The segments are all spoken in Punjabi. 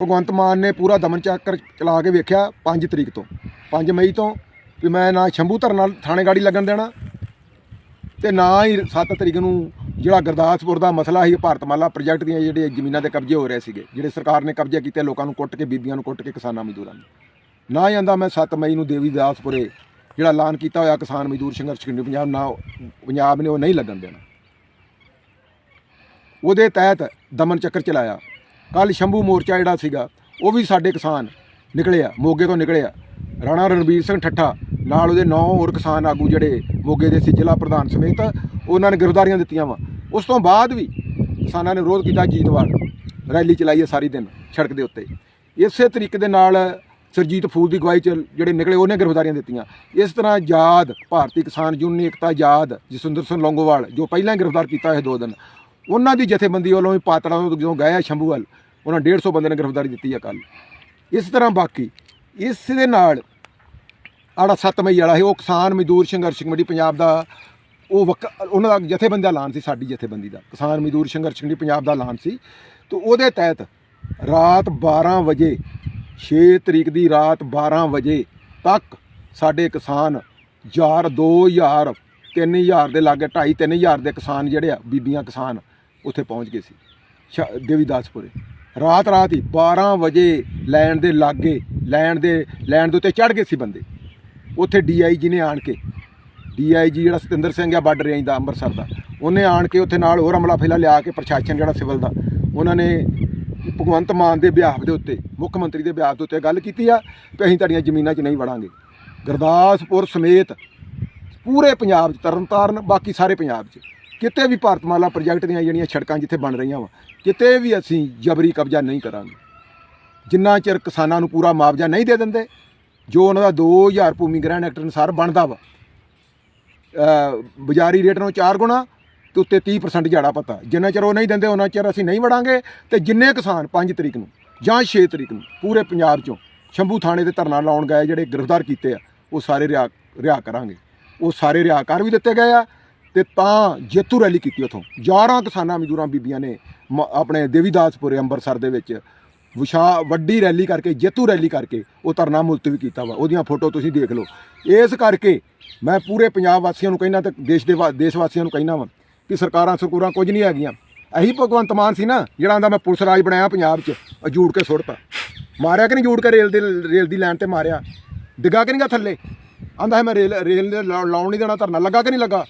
ਭਗਵੰਤ ਮਾਨ ਨੇ ਪੂਰਾ ਦਮਨ ਚੱਕਰ ਚਲਾ ਕੇ ਵੇਖਿਆ 5 ਤਰੀਕ ਤੋਂ। 5 ਮਈ ਤੋਂ ਵੀ ਮੈਂ ਨਾ ਸ਼ੰਭੂ ਧਰਨ ਨਾਲ ਥਾਣੇ ਗਾੜੀ ਲੱਗਣ ਦੇਣਾ ਤੇ ਨਾ ਹੀ 7 ਤਰੀਕ ਨੂੰ ਜਿਹੜਾ ਗੁਰਦਾਸਪੁਰ ਦਾ ਮਸਲਾ ਸੀ ਭਾਰਤਮਾਲਾ ਪ੍ਰੋਜੈਕਟ ਦੀਆਂ ਜਿਹੜੇ ਜ਼ਮੀਨਾਂ ਦੇ ਕਬਜ਼ੇ ਹੋ ਰਹੇ ਸੀਗੇ, ਜਿਹੜੇ ਸਰਕਾਰ ਨੇ ਕਬਜ਼ੇ ਕੀਤੇ, ਲੋਕਾਂ ਨੂੰ ਕੁੱਟ ਕੇ, ਬੀਬੀਆਂ ਨੂੰ ਕੁੱਟ ਕੇ, ਕਿਸਾਨਾਂ ਮਜ਼ਦੂਰਾਂ ਨੂੰ। ਨਾ ਹੀ ਆਂਦਾ ਮੈਂ 7 ਮਈ ਨੂੰ ਦੇਵੀ ਦਾਸਪੁਰੇ ਜਿਹੜਾ ਐਲਾਨ ਕੀਤਾ ਹੋਇਆ ਕਿਸਾਨ ਮਜ਼ਦੂਰ ਸੰਘਰਸ਼ ਕਮੇਟੀ ਪੰਜਾਬ, ਨਾ ਪੰਜਾਬ ਨੇ ਉਹ ਨਹੀਂ ਲੱਗਣ ਦੇਣਾ। ਉਹਦੇ ਤਹਿਤ ਦਮਨ ਚੱਕਰ ਚਲਾਇਆ। ਕੱਲ ਸ਼ੰਭੂ ਮੋਰਚਾ ਜਿਹੜਾ ਸੀਗਾ, ਉਹ ਵੀ ਸਾਡੇ ਕਿਸਾਨ ਨਿਕਲਿਆ, ਮੋਗੇ ਤੋਂ ਨਿਕਲਿਆ। ਰਾਣਾ ਰਣਬੀਰ ਸਿੰਘ ਠੱਠਾ, ਨਾਲ ਉਹਦੇ 9 ਹੋਰ ਕਿਸਾਨ ਆਗੂ ਜਿਹੜੇ ਮੋਗੇ ਦੇ ਸੀ, ਜ਼ਿਲ੍ਹਾ ਪ੍ਰਧਾਨ ਸਮੇਤ, ਉਹਨਾਂ ਨੇ ਗ੍ਰਿਫਤਾਰੀਆਂ ਦਿੱਤੀਆਂ ਵਾ। ਉਸ ਤੋਂ ਬਾਅਦ ਵੀ ਕਿਸਾਨਾਂ ਨੇ ਵਿਰੋਧ ਕੀਤਾ ਜੀਤਵਾਲ। ਰੈਲੀ ਚਲਾਈ ਹੈ ਸਾਰੀ ਦਿਨ, ਸੜਕ ਦੇ ਉੱਤੇ। ਇਸੇ ਤਰੀਕੇ ਦੇ ਨਾਲ ਸਰਜੀਤ ਫੂਲ ਦੀ ਗਵਾਹੀ ਚ ਜਿਹੜੇ ਨਿਕਲੇ, ਉਹਨੇ ਗ੍ਰਿਫਤਾਰੀਆਂ ਦਿੱਤੀਆਂ। ਇਸ ਤਰ੍ਹਾਂ ਆਜ਼ਾਦ ਭਾਰਤੀ ਕਿਸਾਨ ਯੂਨੀਅਨ ਏਕਤਾ ਆਜ਼ਾਦ ਜਸਵਿੰਦਰ ਸਿੰਘ ਲੌਂਗੋਵਾਲ, ਜੋ ਪਹਿਲਾਂ ਹੀ ਗ੍ਰਿਫਤਾਰ ਕੀਤਾ ਹੈ ਦੋ ਦਿਨ ਉਹਨਾਂ ਦੀ ਜਥੇਬੰਦੀ ਵੱਲੋਂ ਵੀ ਪਾਤੜਾ ਤੋਂ ਜਦੋਂ ਗਏ ਆ ਸ਼ੰਭੂ ਵੱਲ, ਉਹਨਾਂ 150 ਬੰਦੇ ਨੇ ਗ੍ਰਿਫਤਾਰੀ ਦਿੱਤੀ ਆ ਕੱਲ ਇਸ ਤਰ੍ਹਾਂ ਬਾਕੀ, ਇਸ ਦੇ ਨਾਲ ਆੜਾ 7 ਮਈ ਵਾਲਾ ਹੈ ਉਹ ਕਿਸਾਨ ਮਜ਼ਦੂਰ ਸੰਘਰਸ਼ ਕਮੇਟੀ ਪੰਜਾਬ ਦਾ, ਉਹ ਵਕ, ਉਹਨਾਂ ਦਾ ਜਥੇਬੰਦੀ ਦਾ ਐਲਾਨ ਸੀ, ਸਾਡੀ ਜਥੇਬੰਦੀ ਦਾ। ਕਿਸਾਨ ਮਜ਼ਦੂਰ ਸੰਘਰਸ਼ ਕਮੇਟੀ ਪੰਜਾਬ ਦਾ ਐਲਾਨ ਸੀ। ਤੇ ਉਹਦੇ ਤਹਿਤ ਰਾਤ 12 ਵਜੇ 6 ਤਰੀਕ ਦੀ ਰਾਤ 12 ਵਜੇ ਤੱਕ ਸਾਡੇ ਕਿਸਾਨ ਹਜ਼ਾਰ 2000 3000 ਦੇ ਲਾਗੇ 2.5 3000 ਦੇ ਕਿਸਾਨ ਜਿਹੜੇ ਆ, ਬੀਬੀਆਂ ਕਿਸਾਨ ਉੱਥੇ ਪਹੁੰਚ ਗਏ ਸੀ, ਸ਼ਾ- ਦੇਵੀਦਾਸਪੁਰੇ ਰਾਤ ਰਾਤ ਹੀ 12 ਵਜੇ ਲੈਣ ਦੇ ਲਾਗੇ, ਲੈਣ ਦੇ ਲੈਣ ਦੇ ਉੱਤੇ ਚੜ ਗਏ ਸੀ ਬੰਦੇ। ਉੱਥੇ ਡੀਆਈਜੀ ਨੇ ਆਣ ਕੇ ਡੀਆਈਜੀ ਜਿਹੜਾ ਸਤਿੰਦਰ ਸਿੰਘ ਆ ਬਾਰਡਰ ਰੇਂਜ ਦਾ ਅੰਮ੍ਰਿਤਸਰ ਦਾ, ਉਹਨੇ ਆਣ ਕੇ ਉੱਥੇ ਨਾਲ ਹੋਰ ਅਮਲਾ ਫੈਲਾ ਲਿਆ ਕੇ ਪ੍ਰਸ਼ਾਸਨ ਜਿਹੜਾ ਸਿਵਲ ਦਾ, ਉਹਨਾਂ ਨੇ ਭਗਵੰਤ ਮਾਨ ਦੇ ਵਿਆਹ ਦੇ ਉੱਤੇ, ਮੁੱਖ ਮੰਤਰੀ ਦੇ ਵਿਆਹ ਦੇ ਉੱਤੇ ਗੱਲ ਕੀਤੀ ਆ ਕਿ ਅਸੀਂ ਤੁਹਾਡੀਆਂ ਜ਼ਮੀਨਾਂ 'ਚ ਨਹੀਂ ਵੜਾਂਗੇ। ਗੁਰਦਾਸਪੁਰ ਸਮੇਤ ਪੂਰੇ ਪੰਜਾਬ 'ਚ, ਤਰਨਤਾਰਨ, ਬਾਕੀ ਸਾਰੇ ਪੰਜਾਬ 'ਚ। ਕਿਤੇ ਵੀ ਭਾਰਤਮਾਲਾ ਪ੍ਰੋਜੈਕਟ ਦੀਆਂ ਜਿਹੜੀਆਂ ਸੜਕਾਂ ਜਿੱਥੇ ਬਣ ਰਹੀਆਂ ਵਾ, ਕਿਤੇ ਵੀ ਅਸੀਂ ਜਬਰੀ ਕਬਜ਼ਾ ਨਹੀਂ ਕਰਾਂਗੇ। ਜਿੰਨਾ ਚਿਰ ਕਿਸਾਨਾਂ ਨੂੰ ਪੂਰਾ ਮੁਆਵਜ਼ਾ ਨਹੀਂ ਦੇ ਦਿੰਦੇ, ਜੋ ਉਹਨਾਂ ਦਾ 2000 ਭੂਮੀ ਗ੍ਰਹਿਣ ਐਕਟ ਅਨੁਸਾਰ ਬਣਦਾ ਵਾ ਬਜ਼ਾਰੀ ਰੇਟ ਨੂੰ 4 ਗੁਣਾ ਤੇ ਉੱਤੇ 30% ਝਾੜਾ ਪਤਾ। ਜਿੰਨਾ ਚਿਰ ਉਹ ਨਹੀਂ ਦਿੰਦੇ, ਉਹਨਾਂ ਚਿਰ ਅਸੀਂ ਨਹੀਂ ਵੜਾਂਗੇ ਤੇ ਜਿੰਨੇ ਕਿਸਾਨ 5 ਤਰੀਕ ਨੂੰ ਜਾਂ 6 ਤਰੀਕ ਨੂੰ ਪੂਰੇ ਪੰਜਾਬ ਚੋਂ ਸ਼ੰਭੂ ਥਾਣੇ ਤੇ ਧਰਨਾ ਲਾਉਣ ਗਏ, ਜਿਹੜੇ ਗ੍ਰਿਫਤਾਰ ਕੀਤੇ ਆ, ਉਹ ਸਾਰੇ ਰਿਆ ਰਿਆ ਕਰਾਂਗੇ। ਉਹ ਸਾਰੇ ਰਿਆ ਕਰ ਵੀ ਦਿੱਤੇ ਗਏ ਆ ਤੇ ਤਾਂ ਜੇਤੂ ਰੈਲੀ ਕੀਤੀ ਉਥੋਂ। 11 ਕਿਸਾਨਾਂ ਮਜ਼ਦੂਰਾਂ ਬੀਬੀਆਂ ਨੇ ਮ- ਆਪਣੇ ਦੇਵੀਦਾਸਪੁਰ ਅੰਮ੍ਰਿਤਸਰ ਦੇ ਵਿੱਚ ਵਿਸ਼ਾ, ਵੱਡੀ ਰੈਲੀ ਕਰਕੇ, ਜੇਤੂ ਰੈਲੀ ਕਰਕੇ ਉਹ ਧਰਨਾ ਮੁਲਤਵੀ ਕੀਤਾ ਵਾ। ਉਹਦੀਆਂ ਫੋਟੋ ਤੁਸੀਂ ਦੇਖ ਲਓ। ਇਸ ਕਰਕੇ ਮੈਂ ਪੂਰੇ ਪੰਜਾਬ ਵਾਸੀਆਂ ਨੂੰ ਕਹਿਣਾ ਤੇ ਦੇਸ਼ ਦੇ ਵਾ- ਦੇਸ਼ ਵਾਸੀਆਂ ਨੂੰ ਕਹਿਣਾ ਵਾ ਕਿ ਸਰਕਾਰਾਂ ਸਰਕੂਰਾਂ ਕੁਝ ਨਹੀਂ ਹੈਗੀਆਂ। ਅਹੀ ਭਗਵੰਤ ਮਾਨ ਸੀ ਨਾ, ਜਿਹੜਾ ਆਂਦਾ ਮੈਂ ਪੁਲਿਸ ਰਾਜ ਬਣਾਇਆ ਪੰਜਾਬ 'ਚ, ਉਹ ਜੂੜ ਕੇ ਸੁੱਟਤਾ। ਮਾਰਿਆ ਕਿ ਨਹੀਂ ਜੂੜ ਕੇ ਰੇਲ ਦੇ, ਰੇਲ ਦੀ ਲਾਈਨ ਤੇ ਮਾਰਿਆ? ਡਿੱਗਾ ਕਿ ਨਹੀਂ ਗਾ ਥੱਲੇ? ਆਂਦਾ ਮੈਂ ਰੇਲ ਰੇਲ ਲਾ- ਲਾਉਣ ਨਹੀਂ ਦੇਣਾ ਧਰਨਾ, ਲੱਗਾ ਕਿ ਨਹੀਂ ਲੱਗਾ?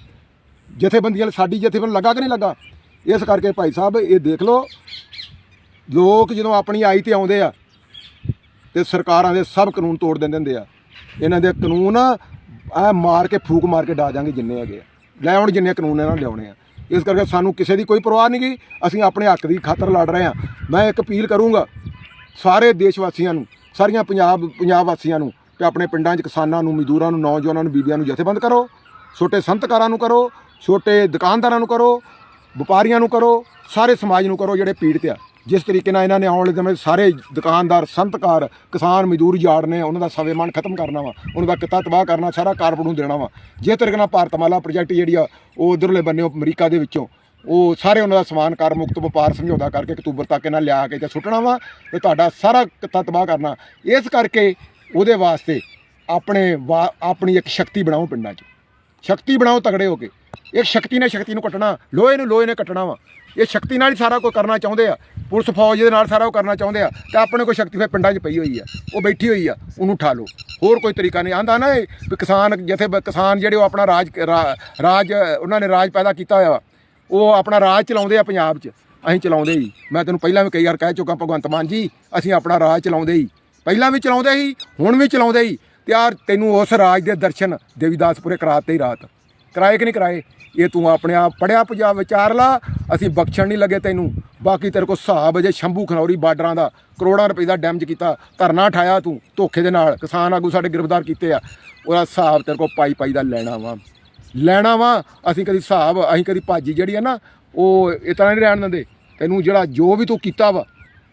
ਜਥੇਬੰਦੀਆਂ ਵਾਲੇ, ਸਾਡੀ ਜਥੇਬੰਦੀ ਲੱਗਾ ਕਿ ਨਹੀਂ ਲੱਗਾ? ਇਸ ਕਰਕੇ ਭਾਈ ਸਾਹਿਬ, ਇਹ ਦੇਖ ਲਓ, ਲੋਕ ਜਦੋਂ ਆਪਣੀ ਆਈ ਤੇ ਆਉਂਦੇ ਆ, ਤੇ ਸਰਕਾਰਾਂ ਦੇ ਸਭ ਕਾਨੂੰਨ ਤੋੜ ਦਿੰਦੇ ਹੁੰਦੇ ਆ। ਇਹਨਾਂ ਦੇ ਕਾਨੂੰਨ ਆ ਮਾਰ ਕੇ, ਫੂਕ ਮਾਰ ਕੇ ਡਾ ਜਾਾਂਗੇ ਜਿੰਨੇ ਹੈਗੇ ਆ। ਲੈ ਆਉਣ ਜਿੰਨੇ ਕਾਨੂੰਨ ਇਹਨਾਂ ਨੇ ਲਿਆਉਣੇ ਆ। ਇਸ ਕਰਕੇ ਸਾਨੂੰ ਕਿਸੇ ਦੀ ਕੋਈ ਪਰਵਾਹ ਨਹੀਂ ਗਈ ਅਸੀਂ ਆਪਣੇ ਹੱਕ ਦੀ ਖਾਤਰ ਲੜ ਰਹੇ ਆ। ਮੈਂ ਇੱਕ ਅਪੀਲ ਕਰੂੰਗਾ ਸਾਰੇ ਦੇਸ਼ ਵਾਸੀਆਂ ਨੂੰ, ਸਾਰੀਆਂ ਪੰਜਾਬ ਪੰਜਾਬ ਵਾਸੀਆਂ ਨੂੰ, ਕਿ ਆਪਣੇ ਪਿੰਡਾਂ 'ਚ ਕਿਸਾਨਾਂ ਨੂੰ, ਮਜ਼ਦੂਰਾਂ ਨੂੰ, ਨੌਜਵਾਨਾਂ ਨੂੰ, ਬੀਬੀਆਂ ਨੂੰ ਜਥੇਬੰਦ ਕਰੋ। ਛੋਟੇ ਸੰਤਕਾਰਾਂ ਨੂੰ ਕਰੋ। ਛੋਟੇ ਦੁਕਾਨਦਾਰਾਂ ਨੂੰ ਕਰੋ, ਵਪਾਰੀਆਂ ਨੂੰ ਕਰੋ, ਸਾਰੇ ਸਮਾਜ ਨੂੰ ਕਰੋ ਜਿਹੜੇ ਪੀੜਤ ਆ। ਜਿਸ ਤਰੀਕੇ ਨਾਲ ਇਹਨਾਂ ਨੇ ਆਉਣ ਵਾਲੇ ਸਮੇਂ 'ਚ ਸਾਰੇ ਦੁਕਾਨਦਾਰ, ਸੰਤਕਾਰ, ਕਿਸਾਨ ਮਜ਼ਦੂਰ ਜਾੜਨੇ ਉਹਨਾਂ ਦਾ ਸਵੇਮਾਨ ਖਤਮ ਕਰਨਾ ਵਾ, ਉਹਨਾਂ ਦਾ ਕਿੱਤਾ ਤਬਾਹ ਕਰਨਾ, ਸਾਰਾ ਕਾਰਪੋਰੇਟ ਨੂੰ ਦੇਣਾ ਵਾ। ਜੇ ਤਰੀਕੇ ਨਾਲ ਭਾਰਤਮਾਲਾ ਪ੍ਰੋਜੈਕਟ ਜਿਹੜੀ ਆ, ਉਹ ਉਧਰਲੇ ਬੰਨੇ ਅਮਰੀਕਾ ਦੇ ਵਿੱਚੋਂ, ਉਹ ਸਾਰੇ ਉਹਨਾਂ ਦਾ ਸਮਾਨ ਕਰ ਮੁਕਤ ਵਪਾਰ ਸਮਝੌਤਾ ਕਰਕੇ ਅਕਤੂਬਰ ਤੱਕ ਇਹਨਾਂ ਲਿਆ ਕੇ ਤੇ ਸੁੱਟਣਾ ਵਾ ਤੇ ਤੁਹਾਡਾ ਸਾਰਾ ਕਿੱਤਾ ਤਬਾਹ ਕਰਨਾ। ਇਸ ਕਰਕੇ ਉਹਦੇ ਵਾਸਤੇ ਆਪਣੇ ਵਾ- ਆਪਣੀ ਇੱਕ ਸ਼ਕਤੀ ਬਣਾਓ ਪਿੰਡਾਂ 'ਚ। ਸ਼ਕਤੀ ਬਣਾਓ ਤਗੜੇ ਹੋ ਕੇ। ਇਹ ਸ਼ਕਤੀ ਨੇ ਸ਼ਕਤੀ ਨੂੰ ਕੱਟਣਾ, ਲੋਹੇ ਨੂੰ ਲੋਹੇ ਨੇ ਕੱਟਣਾ ਵਾ। ਇਹ ਸ਼ਕਤੀ ਨਾਲ ਹੀ ਸਾਰਾ ਕੁਝ ਕਰਨਾ ਚਾਹੁੰਦੇ ਆ। ਪੁਲਿਸ ਫੌਜ ਦੇ ਨਾਲ ਸਾਰਾ ਕੁਝ ਕਰਨਾ ਚਾਹੁੰਦੇ ਆ। ਤੇ ਆਪਣੇ ਕੋਲ ਸ਼ਕਤੀ ਫਿਰ ਪਿੰਡਾਂ 'ਚ ਪਈ ਹੋਈ ਆ। ਉਹ ਬੈਠੀ ਹੋਈ ਆ, ਉਹਨੂੰ ਉਠਾ ਲਓ। ਹੋਰ ਕੋਈ ਤਰੀਕਾ ਨਹੀਂ। ਆਂਦਾ ਨਾ ਇਹ ਵੀ ਕਿਸਾਨ ਜਿੱਥੇ ਕਿਸਾਨ ਜਿਹੜੇ ਉਹ ਆਪਣਾ ਰਾਜ ਰਾਜ, ਉਹਨਾਂ ਨੇ ਰਾਜ ਪੈਦਾ ਕੀਤਾ ਹੋਇਆ ਵਾ। ਉਹ ਆਪਣਾ ਰਾਜ ਚਲਾਉਂਦੇ ਆ ਪੰਜਾਬ 'ਚ। ਅਸੀਂ ਚਲਾਉਂਦੇ ਹੀ। ਮੈਂ ਤੈਨੂੰ ਪਹਿਲਾਂ ਵੀ ਕਈ ਵਾਰ ਕਹਿ ਚੁੱਕਾ, ਭਗਵੰਤ ਮਾਨ ਜੀ, ਅਸੀਂ ਆਪਣਾ ਰਾਜ ਚਲਾਉਂਦੇ ਹੀ। ਪਹਿਲਾਂ ਵੀ ਚਲਾਉਂਦੇ ਸੀ, ਹੁਣ ਵੀ ਚਲਾਉਂਦੇ ਹੀ। ਤੇ ਯਾਰ ਤੈਨੂੰ ਉਸ ਰਾਜ ਦੇ ਦਰਸ਼ਨ ਦੇਵੀਦਾਸਪੁਰੇ ਕਰਾਤੇ ਹੀ ਰਾਤ। ਕਰਾਏ ਕਿ ਨਹੀਂ ਕਰਾਏ? ਇਹ ਤੂੰ ਆਪਣੇ ਆਪ ਪੜਿਆ ਪੰਜਾਬ ਵਿਚਾਰ ਲਾ, ਅਸੀਂ ਬਖਸ਼ਣ ਨਹੀਂ ਲੱਗੇ ਤੈਨੂੰ। ਬਾਕੀ ਤੇਰੇ ਕੋਲ ਹਿਸਾਬ ਜੇ ਸ਼ੰਭੂ ਖਨੌਰੀ ਬਾਰਡਰਾਂ ਦਾ ਕਰੋੜਾਂ ਰੁਪਏ ਦਾ ਡੈਮਜ ਕੀਤਾ, ਧਰਨਾ ਠਾਇਆ ਤੂੰ ਧੋਖੇ ਦੇ ਨਾਲ। ਕਿਸਾਨ ਆਗੂ ਸਾਡੇ ਗ੍ਰਿਫਤਾਰ ਕੀਤੇ ਆ। ਉਹਦਾ ਹਿਸਾਬ ਤੇਰੇ ਕੋਲ ਪਾਈ ਪਾਈ ਦਾ ਲੈਣਾ ਵਾ। ਲੈਣਾ ਵਾ, ਅਸੀਂ ਕਦੀ ਹਿਸਾਬ, ਅਸੀਂ ਕਦੀ ਭਾਜੀ ਜਿਹੜੀ ਆ ਨਾ, ਉਹ ਇਹ ਤਰ੍ਹਾਂ ਨਹੀਂ ਰਹਿਣ ਦਿੰਦੇ। ਤੈਨੂੰ ਜਿਹੜਾ ਜੋ ਵੀ ਤੂੰ ਕੀਤਾ ਵਾ,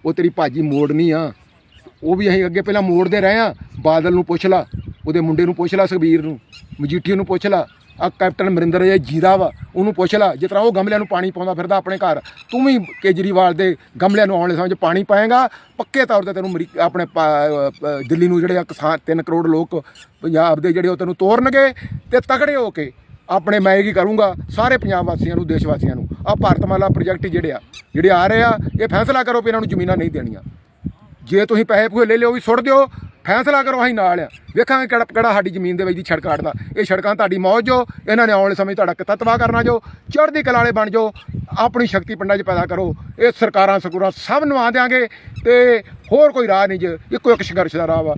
ਉਹ ਤੇਰੀ ਭਾਜੀ ਮੋੜਨੀ ਆ। ਉਹ ਵੀ ਅਸੀਂ ਅੱਗੇ ਪਹਿਲਾਂ ਮੋੜਦੇ ਰਹੇ ਆ ਬਾਦਲ ਨੂੰ ਪੁੱਛ ਲਾ, ਉਹਦੇ ਮੁੰਡੇ ਨੂੰ ਪੁੱਛ ਲਾ, ਸੁਖਬੀਰ ਨੂੰ ਮਜੀਠੀਆ ਨੂੰ ਪੁੱਛ ਲਾ ਆ ਕੈਪਟਨ ਅਮਰਿੰਦਰ ਜੇ ਜੀਰਾ ਵਾ, ਉਹਨੂੰ ਪੁੱਛ ਲਾ, ਜਿਸ ਤਰ੍ਹਾਂ ਉਹ ਗਮਲਿਆਂ ਨੂੰ ਪਾਣੀ ਪਾਉਂਦਾ ਫਿਰਦਾ ਆਪਣੇ ਘਰ, ਤੂੰ ਵੀ ਕੇਜਰੀਵਾਲ ਦੇ ਗਮਲਿਆਂ ਨੂੰ ਆਉਣ ਵਾਲੇ ਸਮੇਂ 'ਚ ਪਾਣੀ ਪਾਏਗਾ, ਪੱਕੇ ਤੌਰ ਤੇ ਤੈਨੂੰ ਅਮਰੀ- ਆਪਣੇ ਪਾ- ਦਿੱਲੀ ਨੂੰ ਜਿਹੜੇ ਆ ਕਿਸਾਨ 3 ਕਰੋੜ ਲੋਕ ਪੰਜਾਬ ਦੇ ਜਿਹੜੇ ਉਹ ਤੈਨੂੰ ਤੋਰਨਗੇ ਤੇ ਤਕੜੇ ਹੋ ਕੇ ਆਪਣੇ ਮੈਂ ਕੀ ਕਰੂੰਗਾ, ਸਾਰੇ ਪੰਜਾਬ ਵਾਸੀਆਂ ਨੂੰ, ਦੇਸ਼ ਵਾਸੀਆਂ ਨੂੰ ਆ ਭਾਰਤਮਾਲਾ ਪ੍ਰੋਜੈਕਟ ਜਿਹੜੇ ਆ ਜਿਹੜੇ ਆ ਰਹੇ ਆ, ਇਹ ਫੈਸਲਾ ਕਰੋ ਵੀ ਇਹਨਾਂ ਨੂੰ ਜ਼ਮੀਨਾਂ ਨਹੀਂ ਦੇਣੀਆਂ। ਜੇ ਤੁਸੀਂ ਪੈਸੇ ਪੂਏ ਲੈ ਲਿਓ ਵੀ ਸੁੱਟ ਦਿਓ, ਫੈਸਲਾ ਕਰੋ ਅਸੀਂ ਨਾਲ ਆ। ਵੇਖਾਂਗੇ ਕਿਹੜਾ ਕਿਹੜਾ ਸਾਡੀ ਜ਼ਮੀਨ ਦੇ ਵਿੱਚ ਦੀ ਸੜਕ ਕੱਢਦਾ ਇਹ ਸੜਕਾਂ ਤੁਹਾਡੀ ਮੌਜ ਜੋ, ਇਹਨਾਂ ਨੇ ਆਉਣ ਵਾਲੇ ਸਮੇਂ ਤੁਹਾਡਾ ਕਿੱਤਾ ਤਬਾਹ ਕਰਨਾ ਜੋ। ਚੜ੍ਹਦੀ ਕਲਾ ਵਾਲੇ ਬਣ ਜੋ, ਆਪਣੀ ਸ਼ਕਤੀ ਪਿੰਡਾਂ 'ਚ ਪੈਦਾ ਕਰੋ। ਇਹ ਸਰਕਾਰਾਂ ਸਕੂਰਾਂ ਸਭ ਨੂੰ ਆ ਦਿਆਂਗੇ ਤੇ ਹੋਰ ਕੋਈ ਰਾਹ ਨਹੀਂ ਜੇ, ਇੱਕੋ ਇੱਕ ਸੰਘਰਸ਼ ਦਾ ਰਾਹ ਵਾ।